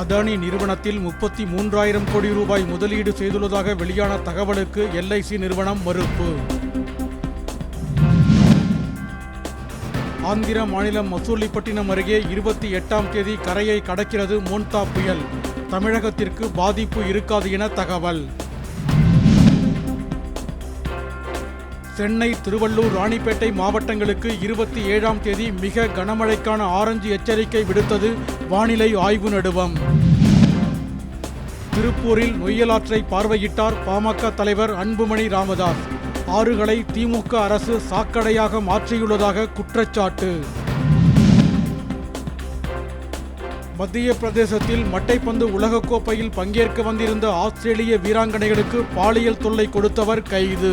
அதானி நிறுவனத்தில் முப்பத்தி மூன்றாயிரம் கோடி ரூபாய் முதலீடு செய்துள்ளதாக வெளியான தகவலுக்கு எல்ஐசி நிறுவனம் மறுப்பு. ஆந்திர மாநிலம் மசூலிப்பட்டினம் அருகே இருபத்தி எட்டாம் தேதி கரையை கடக்கிறது மோன்தா புயல். தமிழகத்திற்கு பாதிப்பு இருக்காது என தகவல். சென்னை திருவள்ளூர் ராணிப்பேட்டை மாவட்டங்களுக்கு இருபத்தி ஏழாம் தேதி மிக கனமழைக்கான ஆரஞ்சு எச்சரிக்கை விடுத்தது வானிலை ஆய்வு நடுவம். திருப்பூரில் நொய்யலாற்றை பார்வையிட்டார் பாமக தலைவர் அன்புமணி ராமதாஸ். ஆறுகளை திமுக அரசு சாக்கடையாக மாற்றியுள்ளதாக குற்றச்சாட்டு. மத்திய பிரதேசத்தில் மட்டைப்பந்து உலகக்கோப்பையில் பங்கேற்க வந்திருந்த ஆஸ்திரேலிய வீராங்கனைகளுக்கு பாலியல் தொல்லை கொடுத்தவர் கைது.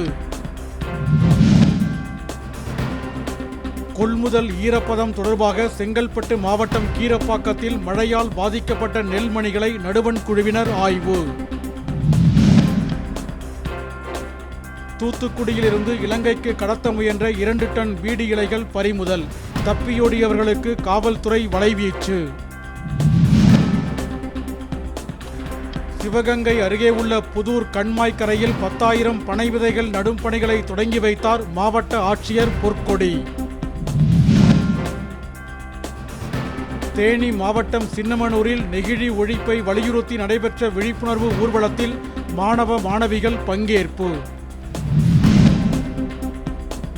கொள்முதல் ஈரப்பதம் தொடர்பாக செங்கல்பட்டு மாவட்டம் கீரப்பாக்கத்தில் மழையால் பாதிக்கப்பட்ட நெல்மணிகளை நடுவண் குழுவினர் ஆய்வு. தூத்துக்குடியிலிருந்து இலங்கைக்கு கடத்த முயன்ற இரண்டு டன் பீடி இலைகள் பறிமுதல் தப்பியோடியவர்களுக்கு காவல்துறை வலைவீச்சு. சிவகங்கை அருகே உள்ள புதூர் கண்மாய் கரையில் பத்தாயிரம் பனை விதைகள் நடும் பணிகளை தொடங்கி வைத்தார் மாவட்ட ஆட்சியர் பொற்கொடி. தேனி மாவட்டம் சின்னமனூரில் நெகிழி ஒழிப்பை வலியுறுத்தி நடைபெற்ற விழிப்புணர்வு ஊர்வலத்தில் மாணவ மாணவிகள் பங்கேற்பு.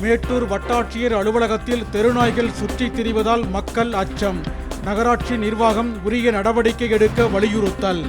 மேட்டூர் வட்டாட்சியர் அலுவலகத்தில் தெருநாய்கள் சுற்றித் திரிவதால் மக்கள் அச்சம். நகராட்சி நிர்வாகம் உரிய நடவடிக்கை எடுக்க வலியுறுத்தல்.